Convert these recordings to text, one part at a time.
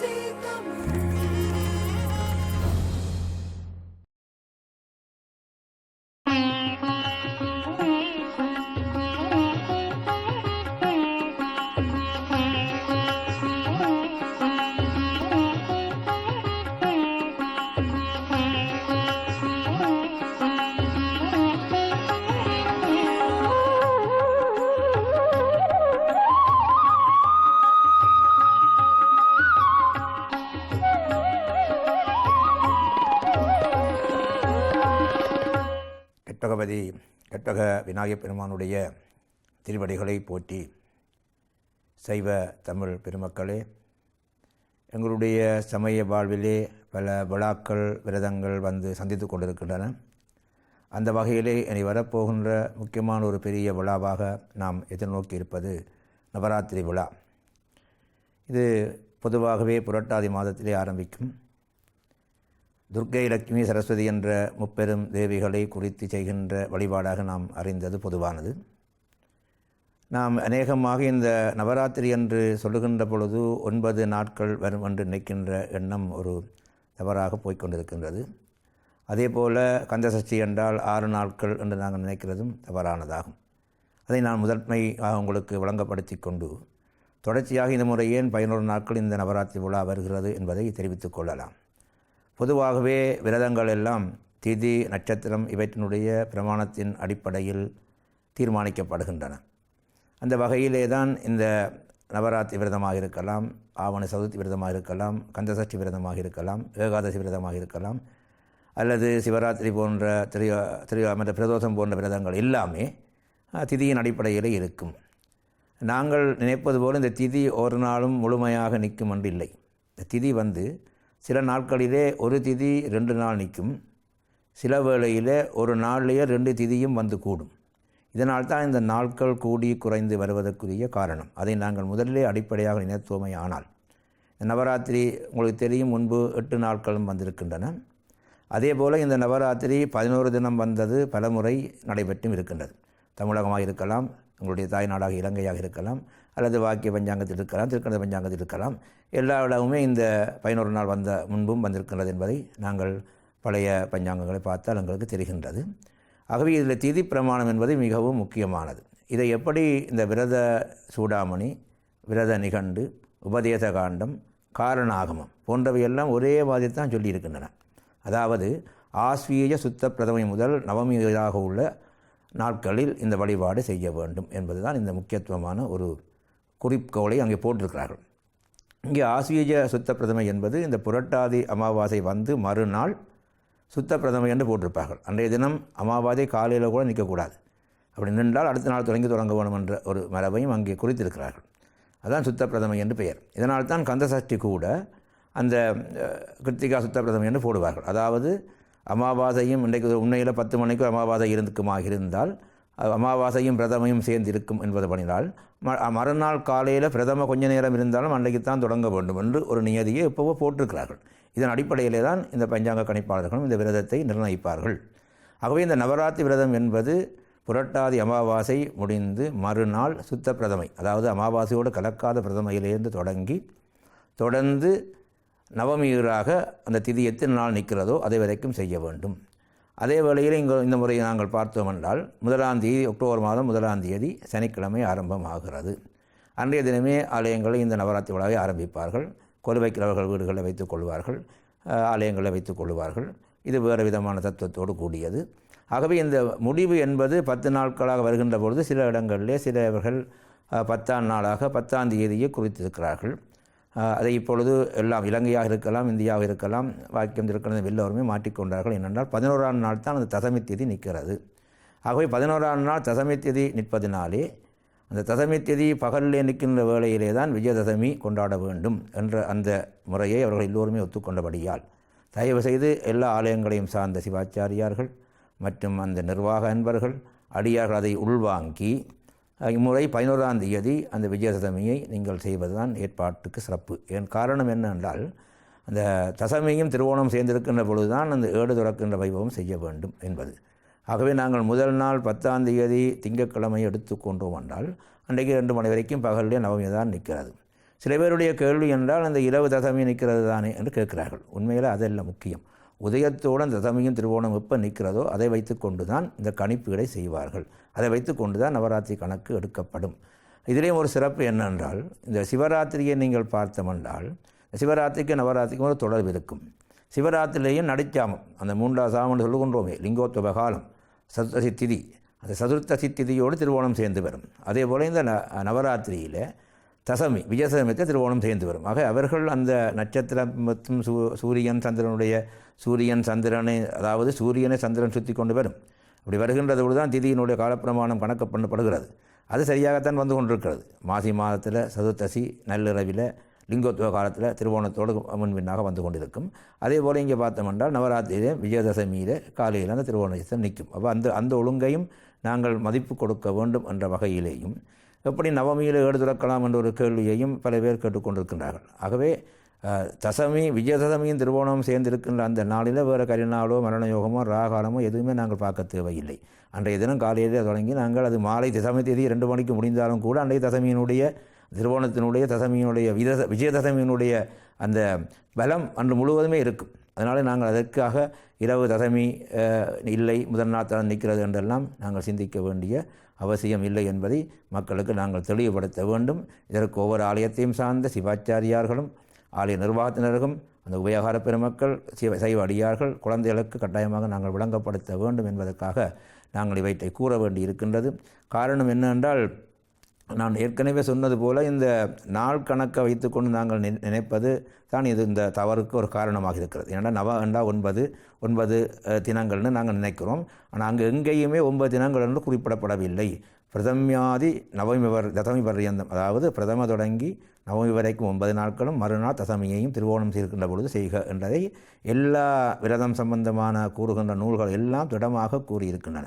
see the moon. கற்பக விநாயகப் பெருமானுடைய திருவடிகளை போற்றி சைவ தமிழ் பெருமக்களே எங்களுடைய சமய வாழ்விலே பல விழாக்கள் விரதங்கள் வந்து சந்தித்து கொண்டிருக்கின்றன. அந்த வகையிலே இனி வரப்போகின்ற முக்கியமான ஒரு பெரிய விழாவாக நாம் எதிர்நோக்கி இருப்பது நவராத்திரி விழா. இது பொதுவாகவே புரட்டாதி மாதத்திலே ஆரம்பிக்கும். துர்க்கை லட்சுமி சரஸ்வதி என்ற முப்பெரும் தேவிகளை குறித்து செய்கின்ற வழிபாடாக நாம் அறிந்தது பொதுவானது. நாம் அநேகமாக இந்த நவராத்திரி என்று சொல்லுகின்ற பொழுது ஒன்பது நாட்கள் வரும் என்று நினைக்கின்ற எண்ணம் ஒரு தவறாக போய்க்கொண்டிருக்கின்றது. அதே போல் கந்தசஷ்டி என்றால் ஆறு நாட்கள் என்று நாங்கள் நினைக்கிறதும் தவறானதாகும். அதை நான் முதன்மையாக உங்களுக்கு விளங்கப்படுத்தி கொண்டு தொடர்ச்சியாக இந்த முறை ஏன் பதினோரு நாட்கள் இந்த நவராத்திரி விழா வருகிறது என்பதை தெரிவித்துக் கொள்ளலாம். பொதுவாகவே விரதங்கள் எல்லாம் திதி நட்சத்திரம் இவற்றினுடைய பிரமாணத்தின் அடிப்படையில் தீர்மானிக்கப்படுகின்றன. அந்த வகையிலே தான் இந்த நவராத்திரி விரதமாக இருக்கலாம் ஆவண சதுர்த்தி விரதமாக இருக்கலாம் கந்தசஷ்டி விரதமாக இருக்கலாம் ஏகாதசி விரதமாக இருக்கலாம் அல்லது சிவராத்திரி போன்ற திரு திரு மற்ற பிரதோஷம் போன்ற விரதங்கள் எல்லாமே திதியின் அடிப்படையில் இருக்கும். நாங்கள் நினைப்பது போல் இந்த திதி ஒரு நாளும் முழுமையாக நிற்கும் என்று இல்லை. இந்த திதி வந்து சில நாட்களிலே ஒரு திதி ரெண்டு நாள் நிற்கும். சில வேளையில் ஒரு நாள்லேயே ரெண்டு திதியும் வந்து கூடும். இதனால் தான் இந்த நாட்கள் கூடி குறைந்து வருவதற்குரிய காரணம். அதை நாங்கள் முதலிலே அடிப்படையாக நினைத்தோமே ஆனால் நவராத்திரி உங்களுக்கு தெரியும் முன்பு எட்டு நாட்களும் வந்திருக்கின்றன. அதே போல் இந்த நவராத்திரி பதினோரு தினம் வந்தது பலமுறை நடைபெற்றும் இருக்கின்றது. தமிழகமாக இருக்கலாம் உங்களுடைய தாய்நாடாக இலங்கையாக இருக்கலாம் அல்லது வாக்கிய பஞ்சாங்கத்தில் இருக்கலாம் திருக்கணித பஞ்சாங்கத்தில் இருக்கலாம். எல்லா இடமுமே இந்த பதினோரு நாள் வந்த முன்பும் வந்திருக்கின்றது என்பதை நாங்கள் பழைய பஞ்சாங்கங்களை பார்த்தால் எங்களுக்கு தெரிகின்றது. ஆகவே இதில் திதி பிரமாணம் என்பது மிகவும் முக்கியமானது. இதை எப்படி இந்த விரத சூடாமணி விரத நிகண்டு உபதேச காண்டம் காரணாகமம் போன்றவையெல்லாம் ஒரே மாதிரி தான் சொல்லியிருக்கின்றன. அதாவது ஆஸ்வீய சுத்த பிரதமை முதல் நவமியாக உள்ள நாட்களில் இந்த வழிபாடு செய்ய வேண்டும் என்பதுதான் இந்த முக்கியத்துவமான ஒரு குறிக்கோளை அங்கே போட்டிருக்கிறார்கள். இங்கே ஆஸ்வீஜ சுத்த பிரதமை என்பது இந்த புரட்டாதி அமாவாசை வந்து மறுநாள் சுத்த பிரதமை என்று போட்டிருப்பார்கள். அன்றைய தினம் அமாவாசை காலையில் கூட நிற்கக்கூடாது. அப்படி நின்றால் அடுத்த நாள் தொடங்கி தொடங்க வேணும் என்ற ஒரு மரபையும் அங்கே குறித்திருக்கிறார்கள். அதான் சுத்த பிரதமை என்று பெயர். இதனால் தான் கந்தசஷ்டி கூட அந்த கிருத்திகா சுத்த பிரதமை என்று போடுவார்கள். அதாவது அமாவாசையும் இன்றைக்கு உண்மையில் பத்து மணிக்கு அமாவாசை இருந்துக்குமா இருந்தால் அமாவாசையும் பிரதமையும் சேர்ந்து இருக்கும் என்பது பண்ணினால் ம மறுநாள் காலையில் பிரதம கொஞ்ச நேரம் இருந்தாலும் அன்றைக்கு தான் தொடங்க வேண்டும் என்று ஒரு நியதியை இப்போவோ போட்டிருக்கிறார்கள். இதன் அடிப்படையிலே தான் இந்த பஞ்சாங்க கணிப்பாளர்களும் இந்த விரதத்தை நிர்ணயிப்பார்கள். ஆகவே இந்த நவராத்திரி விரதம் என்பது புரட்டாதி அமாவாசை முடிந்து மறுநாள் சுத்த பிரதமை அதாவது அமாவாசையோடு கலக்காத பிரதமையிலிருந்து தொடங்கி தொடர்ந்து நவமியராக அந்த திதி எத்தனை நாள் நிற்கிறதோ அதை வரைக்கும் செய்ய வேண்டும். அதே வேளையில் இங்கே இந்த முறையை நாங்கள் பார்த்தோம் என்றால் முதலாம் தேதி அக்டோபர் மாதம் முதலாம் தேதி சனிக்கிழமை ஆரம்பமாகிறது. அன்றைய தினமே ஆலயங்களில் இந்த நவராத்திரி விழாவை ஆரம்பிப்பார்கள். கொலுவைக்கிறவர்கள் வீடுகளில் வைத்துக் கொள்வார்கள். ஆலயங்களை ஆலயங்களில் வைத்துக் கொள்வார்கள். இது வேறு விதமான தத்துவத்தோடு கூடியது. ஆகவே இந்த முடிவு என்பது பத்து நாட்களாக வருகின்ற பொழுது சில இடங்களிலே சிலவர்கள் பத்தாம் நாளாக பத்தாம் தேதியை குறித்திருக்கிறார்கள். அதை இப்பொழுது எல்லாம் இலங்கையாக இருக்கலாம் இந்தியாவாக இருக்கலாம் வாக்கியம் இருக்கிறது எல்லோருமே மாட்டிக்கொண்டார்கள். என்னென்றால் பதினோராம் நாள் தான் அந்த தசமி தேதி நிற்கிறது. ஆகவே பதினோராம் நாள் தசமி தேதி நிற்பதினாலே அந்த தசமி தேதி பகலிலே நிற்கின்ற வேளையிலே தான் விஜயதசமி கொண்டாட வேண்டும் என்ற அந்த முறையை அவர்கள் எல்லோருமே ஒத்துக்கொண்டபடியால். தயவு செய்து எல்லா ஆலயங்களையும் சார்ந்த சிவாச்சாரியார்கள் மற்றும் அந்த நிர்வாக அன்பர்கள் அடியார்கள் அதை உள்வாங்கி இம்முறை பதினோராம் தேதி அந்த விஜயதசமியை நீங்கள் செய்வதுதான் ஏற்பாட்டுக்கு சிறப்பு. என் காரணம் என்னென்றால் அந்த தசமியும் திருவோணம் சேர்ந்திருக்கின்ற பொழுதுதான் அந்த ஏடு துறக்கின்ற வைபவம் செய்ய வேண்டும் என்பது. ஆகவே நாங்கள் முதல் நாள் பத்தாம் தேதி திங்கட்கிழமை எடுத்துக்கொண்டோம் என்றால் அன்றைக்கு ரெண்டு மணி வரைக்கும் பகலிலே நவமி தான் நிற்கிறது. சில பேருடைய கேள்வி என்றால் அந்த இரவு தசமி நிற்கிறது தானே என்று கேட்கிறார்கள். உண்மையில் அதெல்லாம் முக்கியம். உதயத்தோடு அந்த தசமியும் திருவோணம் எப்போ நிற்கிறதோ அதை வைத்துக்கொண்டு தான் இந்த கணிப்புகளை செய்வார்கள். அதை வைத்துக்கொண்டு தான் நவராத்திரி கணக்கு எடுக்கப்படும். இதிலேயும் ஒரு சிறப்பு என்னென்றால் இந்த சிவராத்திரியை நீங்கள் பார்த்தமென்றால் சிவராத்திரிக்கு நவராத்திரிக்கும் ஒரு தொடர்பு இருக்கும். சிவராத்திரிலேயும் நடிச்சாமம் அந்த மூன்றாவது சாமன் சொல்லுகின்றோமே லிங்கோத்துவகாலம் சதுர்த்தசி திதி அந்த சதுர்த்தசி திதியோடு திருவோணம் சேர்ந்து வரும். அதே போல் இந்த ந நவராத்திரியில் தசமி விஜயதசமிக்கு திருவோணம் சேர்ந்து வரும். ஆக அவர்கள் அந்த நட்சத்திரம் மற்றும் சூ சூரியன் சந்திரனுடைய சூரியன் சந்திரனை அதாவது சூரியனை சந்திரன் சுற்றி கொண்டு வரும். அப்படி வருகின்றதோடு தான் திதியினுடைய காலப்பிரமாணம் கணக்கு பண்ணப்படுகிறது அது சரியாகத்தான் வந்து கொண்டிருக்கிறது. மாசி மாதத்தில் சதுர்த்தசி நள்ளிரவில் லிங்கோத்துவ காலத்தில் திருவோணத்தோடு முன்பின்னாக வந்து கொண்டிருக்கும். அதே போல் இங்கே பார்த்தோம்னால் நவராத்திரியிலே விஜயதசமியில் காலையில் அந்த திருவோணம் நிற்கும். அப்போ அந்த அந்த ஒழுங்கையும் நாங்கள் மதிப்பு கொடுக்க வேண்டும் என்ற வகையிலேயும் எப்படி நவமியில் ஏடு திறக்கலாம் என்ற ஒரு கேள்வியையும் பல பேர் கேட்டுக்கொண்டிருக்கின்றார்கள். ஆகவே தசமி விஜயதசமியும் திருவோணம் சேர்ந்திருக்கின்ற அந்த நாளில் வேறு கரிநாளோ மரண யோகமோ ராகாலமோ எதுவுமே நாங்கள் பார்க்க தேவையில்லை. அன்றைய தினம் காலையிலே தொடங்கி நாங்கள் அது மாலை தசமி தேதி ரெண்டு மணிக்கு முடிந்தாலும் கூட அன்றைய தசமியினுடைய திருவோணத்தினுடைய தசமியினுடைய வித விஜயதசமியினுடைய அந்த பலம் அன்று முழுவதுமே இருக்கும். அதனால் நாங்கள் அதற்காக இரவு தசமி இல்லை முதல் நாள் தான் நிற்கிறது என்றெல்லாம் நாங்கள் சிந்திக்க வேண்டிய அவசியம் இல்லை என்பதை மக்களுக்கு நாங்கள் தெளிவுபடுத்த வேண்டும். இதற்கு ஒவ்வொரு ஆலயத்தையும் சார்ந்த சிவாச்சாரியார்களும் ஆலய நிர்வாகத்தினருக்கும் அந்த உபயோகார பெருமக்கள் சிவ சைவ அடியார்கள் குழந்தைகளுக்கு கட்டாயமாக நாங்கள் விளங்கப்படுத்த வேண்டும் என்பதற்காக நாங்கள் இவற்றை கூற வேண்டி இருக்கின்றது காரணம் என்னவென்றால் நான் ஏற்கனவே சொன்னது போல இந்த நாள் கணக்கை வைத்துக்கொண்டு நாங்கள் நினை- நினைப்பது தான் இது இந்த தவறுக்கு ஒரு காரணமாக இருக்கிறது. ஏன்னா நவ அண்டா ஒன்பது ஒன்பது தினங்கள்னு நாங்கள் நினைக்கிறோம். ஆனால் அங்கே எங்கேயுமே ஒன்பது தினங்கள் என்று குறிப்பிடப்படவில்லை. பிரதமியாதி நவமி வர் தசமி பர்யந்தம் அதாவது பிரதம தொடங்கி நவமி வரைக்கும் ஒன்பது நாட்களும் மறுநாள் தசமியையும் திருவோணம் செய்கின்ற பொழுது செய்க என்றதை எல்லா விரதம் சம்பந்தமான கூறுகின்ற நூல்கள் எல்லாம் திடமாக கூறியிருக்கின்றன.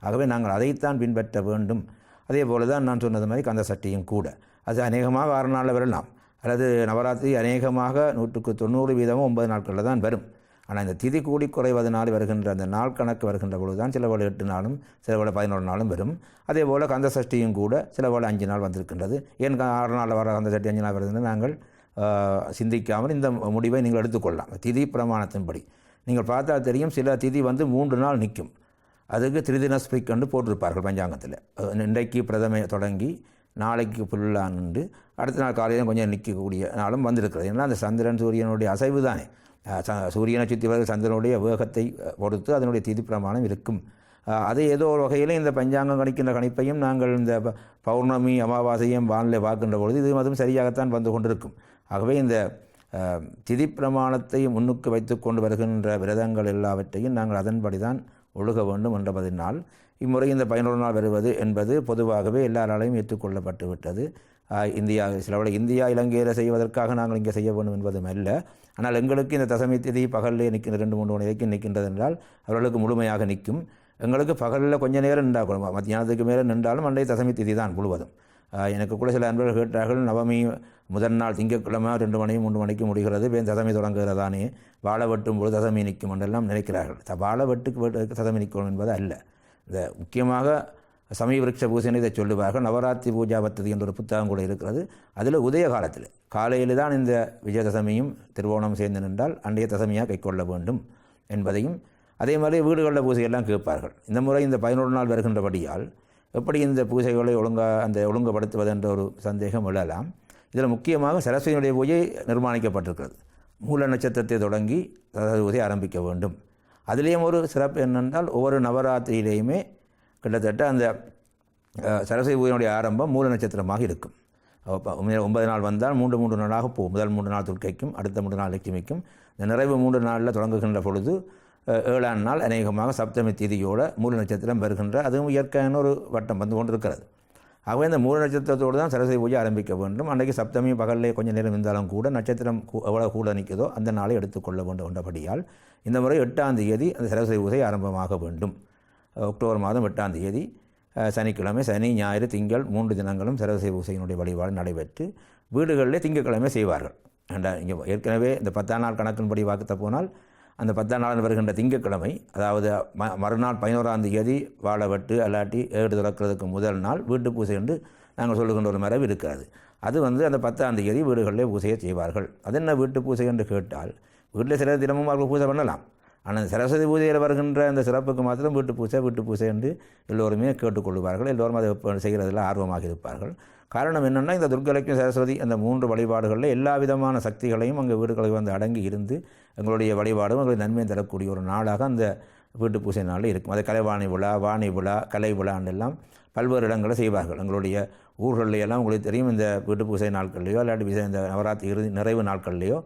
ஆகவே நாங்கள் அதைத்தான் பின்பற்ற வேண்டும். அதே போல தான் நான் சொன்னது மாதிரி கந்த சட்டியும் கூட. அது அநேகமாக ஆறு நாளில் வரலாம். அல்லது நவராத்திரி அநேகமாக நூற்றுக்கு தொண்ணூறு வீதமும் ஒன்பது நாட்களில் தான் வரும். ஆனால் இந்த திதி கூடி குறைவதனால் வருகின்ற அந்த நாள் கணக்கு வருகின்ற பொழுது தான் சில வேளை எட்டு நாளும் சில வேளை பதினோரு நாளும் வரும். அதே போல் கந்த சஷ்டியும் கூட சில வேளை அஞ்சு நாள் வந்திருக்கின்றது. ஏன் ஆறு நாளில் வர கந்த சஷ்டி அஞ்சு நாள் வருதுன்னு நாங்கள் சிந்திக்காமல் இந்த முடிவை நீங்கள் எடுத்துக்கொள்ளலாம். திதி பிரமாணத்தின்படி. நீங்கள் பார்த்தா தெரியும் சில திதி வந்து மூன்று நாள் நிற்கும். அதுக்கு திரிதின ஸ்பிரிக் என்று போட்டிருப்பார்கள் பஞ்சாங்கத்தில். இன்றைக்கு பிரதமை தொடங்கி நாளைக்கு ஃபுல்லாக நின்று அடுத்த நாள் காலையில் கொஞ்சம் நிற்கக்கூடிய நாளும் வந்திருக்கிறது. ஏன்னா அந்த சந்திரன் சூரியனுடைய அசைவு தானே. ச- சூரியனை சுற்றி வர சந்திரனுடைய வேகத்தை கொடுத்து பொறுத்து அதனுடைய திதி பிரமாணம் இருக்கும். அது ஏதோ ஒரு வகையில் இந்த பஞ்சாங்கம் கணிக்கின்ற கணிப்பையும் நாங்கள் இந்த பௌர்ணமி அமாவாசையும் வானிலை பார்க்கின்ற பொழுது இது அதுவும் சரியாகத்தான் வந்து கொண்டிருக்கும். ஆகவே இந்த திதி பிரமாணத்தை முன்னுக்கு வைத்து கொண்டு வருகின்ற விரதங்கள் எல்லாவற்றையும் நாங்கள் அதன்படி தான் ஒழுக வேண்டும் என்பதனால் இம்முறை இந்த பதினோரு நாள் வருவது என்பது பொதுவாகவே எல்லாராலையும் ஏற்றுக்கொள்ளப்பட்டு விட்டது. இந்தியா சிலவளை இந்தியா இலங்கையில் செய்வதற்காக நாங்கள் இங்கே செய்ய வேண்டும் என்பதும் அல்ல. ஆனால் எங்களுக்கு இந்த தசமி திதி பகலில் நிற்கின்ற ரெண்டு மூன்று மணி வரைக்கும் நிற்கின்றது என்றால் அவர்களுக்கு முழுமையாக நிற்கும். எங்களுக்கு பகலில் கொஞ்ச நேரம் நின்றால் மத்தியானத்துக்கு மேலே நின்றாலும் அன்றைய தசமி திதி தான் முழுவதும். எனக்கு கூட சில அன்பர்கள் கேட்டார்கள் நவமி முதல் நாள் திங்கட்கிழமை ரெண்டு மணி மூன்று மணிக்கு முடிகிறது பேர் தசமி தொடங்குகிறதானே? வாழை வெட்டும் பொழுது தசமி நிற்கும் என்றெல்லாம் நினைக்கிறார்கள். த- வாழை வெட்டுக்கு வெட்டுக்கு தசமி நிற்கணும் என்பது அல்ல. இந்த முக்கியமாக சமய விருட்ச பூசைன்னு இதை சொல்லுவார்கள். நவராத்திரி பூஜா பத்ததி என்ற ஒரு புத்தகம் கூட இருக்கிறது. அதில் உதய காலத்தில் காலையில் தான் இந்த விஜயதசமியும் திருவோணம் சேர்ந்து நின்றால் அன்றைய தசமியாக கைக்கொள்ள வேண்டும் என்பதையும் அதே மாதிரி வீடுகளில் பூசையெல்லாம் கேட்பார்கள். இந்த முறை இந்த பதினோரு நாள் வருகின்றபடியால் எப்படி இந்த பூஜைகளை ஒழுங்காக அந்த ஒழுங்குபடுத்துவது என்ற ஒரு சந்தேகம் எழலாம். இதில் முக்கியமாக சரஸ்வதியினுடைய பூஜை நிர்மாணிக்கப்பட்டிருக்கிறது. மூல நட்சத்திரத்தை தொடங்கி சரஸ்வதி பூஜை ஆரம்பிக்க வேண்டும். அதிலேயும் ஒரு சிறப்பு என்னென்றால் ஒவ்வொரு நவராத்திரியிலேயுமே கிட்டத்தட்ட அந்த சரஸ்வதி பூஜையினுடைய ஆரம்பம் மூல நட்சத்திரமாக இருக்கும். ஒன்பது நாள் வந்தால் மூன்று மூன்று நாளாக போகும். முதல் மூன்று நாள் துர்க்கைக்கும் அடுத்த மூன்று நாள் லட்சுமிக்கும். இந்த நிறைவு மூன்று நாளில் தொடங்குகின்ற பொழுது ஏழாம் நாள் அநேகமாக சப்தமி திதியோட மூல நட்சத்திரம் வருகின்ற அதுவும் இயற்கையான ஒரு வட்டம் வந்து கொண்டிருக்கிறது. ஆகவே இந்த மூல நட்சத்திரத்தோடு தான் சரஸ்வதி பூஜை ஆரம்பிக்க வேண்டும். அன்றைக்கு சப்தமி பகலிலே கொஞ்சம் நேரம் இருந்தாலும் கூட நட்சத்திரம் எவ்வளோ கூட நிற்குதோ அந்த நாளை எடுத்துக்கொள்ள வேண்டும் என்றபடியால் இந்த முறை எட்டாம் தேதி அந்த சரஸ்வதி பூஜை ஆரம்பமாக வேண்டும். அக்டோபர் மாதம் எட்டாம் தேதி சனிக்கிழமை சனி ஞாயிறு திங்கள் மூன்று தினங்களும் சரஸ்வதி பூசையினுடைய வழிபாடு நடைபெற்று வீடுகளிலே திங்கட்கிழமை செய்வார்கள். ஏண்டா இங்கே ஏற்கனவே இந்த பத்தாம் நாள் கணக்கின்படி வாக்குத்த போனால் அந்த பத்தாம் நாள் வருகின்ற திங்கட்கிழமை அதாவது ம மறுநாள் பதினோராம் தேதி வாழை வெட்டு அல்லாட்டி ஏடு திறக்கிறதுக்கு முதல் நாள் வீட்டு பூஜை என்று நாங்கள் சொல்லுகின்ற ஒரு மரபு இருக்கிறது. அது வந்து அந்த பத்தாம் தேதி வீடுகளிலே பூஜையை செய்வார்கள். அது என்ன வீட்டு பூஜை என்று கேட்டால் வீட்டில் சில தினமும் அவர்கள் பூஜை பண்ணலாம். ஆனால் சரஸ்வதி பூஜையில் வருகின்ற அந்த சிறப்புக்கு மாத்திரம் வீட்டு பூஜை வீட்டு பூஜை என்று எல்லோருமே கேட்டுக்கொள்வார்கள் எல்லோரும் அதை செய்கிறதில் ஆர்வமாக இருப்பார்கள். காரணம் என்னென்னா இந்த துர்கலட்சுமி சரஸ்வதி அந்த மூன்று வழிபாடுகளில் எல்லா விதமான சக்திகளையும் அங்கே வீடுகளில் வந்து அடங்கி இருந்து எங்களுடைய வழிபாடும் எங்களுக்கு நன்மையை தரக்கூடிய ஒரு நாளாக அந்த வீட்டு பூசை நாளில் இருக்கும். அது கலைவாணி விழா வாணி விழா கலை விழாண்டெல்லாம் பல்வேறு இடங்களில் செய்வார்கள். எங்களுடைய ஊர்களில் எல்லாம் உங்களுக்கு தெரியும் இந்த வீட்டு பூசை நாட்கள்லையோ இல்லாட்டி விசை இந்த நவராத்திரி இறுதி நிறைவு நாட்கள்லையோ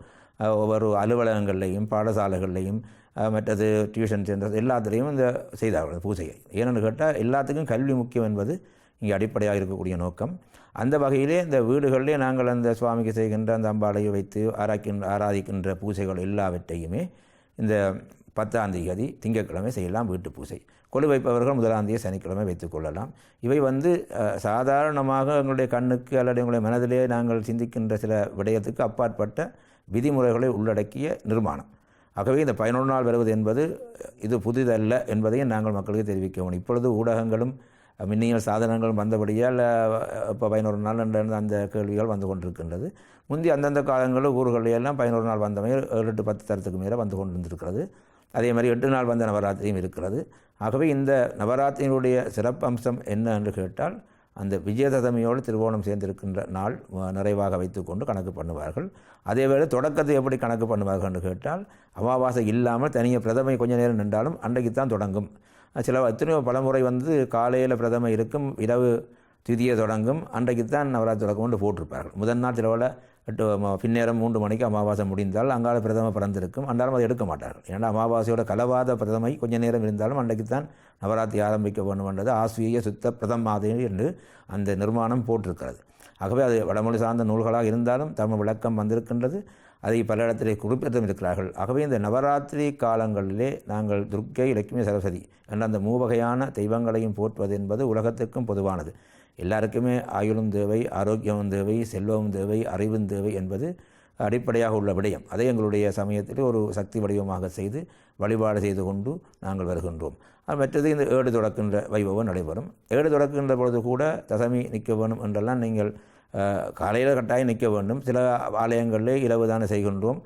ஒவ்வொரு அலுவலகங்கள்லையும் பாடசாலைகள்லையும் மற்றது டியூஷன் சென்டர்ஸ் எல்லாத்துலேயும் இந்த செய்தார்கள் பூஜையை. ஏன்னு கேட்டால் எல்லாத்துக்கும் கல்வி முக்கியம் என்பது இங்கே அடிப்படையாக இருக்கக்கூடிய நோக்கம். அந்த வகையிலே இந்த வீடுகளிலே நாங்கள் அந்த சுவாமிக்கு செய்கின்ற அந்த அம்பாளையை வைத்து ஆராய்க்கின்ற ஆராதிக்கின்ற பூஜைகள் எல்லாவற்றையுமே இந்த பத்தாம் தேதி திங்கட்கிழமை செய்யலாம் வீட்டு பூஜை. கொலு வைப்பவர்கள் முதலாம் தேதி சனிக்கிழமை வைத்துக்கொள்ளலாம் இவை வந்து சாதாரணமாக எங்களுடைய கண்ணுக்கு அல்லது எங்களுடைய மனதிலே நாங்கள் சிந்திக்கின்ற சில விடயத்துக்கு அப்பாற்பட்ட விதிமுறைகளை உள்ளடக்கிய நிர்மாணம். ஆகவே இந்த பதினொரு நாள் வருவது என்பது இது புதிதல்ல என்பதையும் நாங்கள் மக்களுக்கு தெரிவிக்க வேண்டும் இப்பொழுது ஊடகங்களும் மின்னியல் சாதனங்கள் வந்தபடியால் இப்போ பதினோரு நாள் என்ற அந்த கேள்விகள் வந்து கொண்டிருக்கின்றது. முந்தி அந்தந்த காலங்களில் ஊர்களில் எல்லாம் பதினோரு நாள் வந்தமே ஏழு எட்டு பத்து தரத்துக்கு மேலே வந்து கொண்டிருந்திருக்கிறது. அதே மாதிரி எட்டு நாள் வந்த நவராத்திரியும் இருக்கிறது. ஆகவே இந்த நவராத்திரியினுடைய சிறப்பு அம்சம் என்ன என்று கேட்டால் அந்த விஜயதசமியோடு திருவோணம் சேர்ந்திருக்கின்ற நாள் நிறைவாக வைத்துக்கொண்டு கணக்கு பண்ணுவார்கள். அதேவேளை தொடக்கத்தை எப்படி கணக்கு பண்ணுவார்கள் என்று கேட்டால் அமாவாசை இல்லாமல் தனியாக பிரதமை கொஞ்ச நேரம் நின்றாலும் அன்றைக்கு தான் தொடங்கும். சில எத்தனையோ பலமுறை வந்து காலையில் பிரதம இருக்கும் இரவு திதியை தொடங்கும் அன்றைக்கு தான் நவராத்திரி தொடக்கம் கொண்டு போட்டிருப்பார்கள். முதல் நாள் சிலவில் எட்டு ம- பின்னேரம் மூன்று மணிக்கு அமாவாசை முடிந்தால் அங்கால பிரதம பிறந்திருக்கும். அன்றாலும் அதை எடுக்க மாட்டார்கள். ஏன்னா அமாவாசையோட கலவாத பிரதமை கொஞ்ச நேரம் இருந்தாலும் அன்றைக்கு தான் நவராத்திரி ஆரம்பிக்க வேண்டும் என்றது ஆஸ்வீய சுத்த பிரதமாதே என்று அந்த நிர்மாணம் போட்டிருக்கிறது. ஆகவே அது வடமொழி சார்ந்த நூல்களாக இருந்தாலும் தமிழ் விளக்கம் வந்திருக்கின்றது. அதை பல இடத்திலே குறிப்பிட்டும் இருக்கிறார்கள். ஆகவே இந்த நவராத்திரி காலங்களிலே நாங்கள் துர்க்கை லட்சுமி சரஸ்வதி என்ற அந்த மூவகையான தெய்வங்களையும் போற்றுவது என்பது உலகத்துக்கும் பொதுவானது. எல்லாருக்குமே ஆயுளும் தேவை ஆரோக்கியமும் தேவை செல்வமும் தேவை அறிவும் தேவை என்பது அடிப்படையாக உள்ள விடயம். அதை எங்களுடைய சமயத்தில் ஒரு சக்தி வடிவமாக செய்து வழிபாடு செய்து கொண்டு நாங்கள் வருகின்றோம். மற்றது இந்த ஏடு தொடக்கின்ற வைபவம் நடைபெறும். ஏடு தொடக்கின்ற பொழுது கூட தசமி நிற்க வேணும் என்றெல்லாம் நீங்கள் காலையில் கட்டாயம் நிற்க வேண்டும். சில ஆலயங்களில் இரவு தானே செய்கின்றோம்.